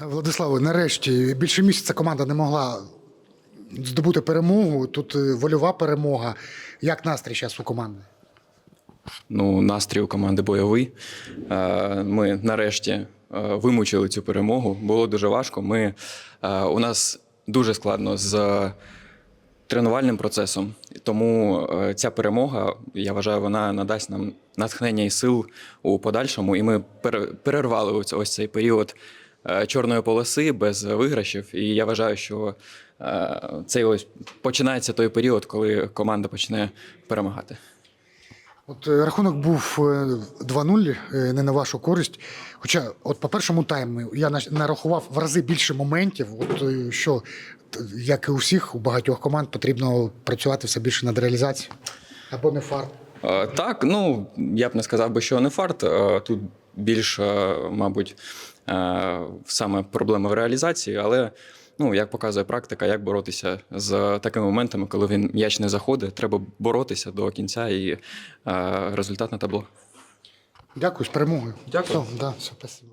Владиславе, нарешті більше місяця команда не могла здобути перемогу. Тут е, вольова перемога. Як настрій зараз у команди? Ну, настрій у команди бойовий. Е, Ми нарешті е, вимучили цю перемогу. Було дуже важко. Ми, у нас дуже складно з тренувальним процесом. Тому ця перемога, я вважаю, вона надасть нам натхнення і сил у подальшому. І ми пере- перервали ось, цей період чорної полоси без виграшів. І я вважаю, що е, цей ось починається той період, коли команда почне перемагати. От е, рахунок був е, 2-0, е, не на вашу користь. Хоча, от по першому тайму я нарахував в рази більше моментів. От е, що, як і у всіх, у багатьох команд потрібно працювати все більше над реалізацією. Або не фарт. Е, Так, ну я б не сказав би, що не фарт. Е, Тут більш, е, мабуть, е, саме проблема в реалізації, але ну, як показує практика, як боротися з такими моментами, коли він м'яч не заходить, треба боротися до кінця і е, результат на табло. Дякую, з перемогою. Дякую. Все, да, все, спасибо.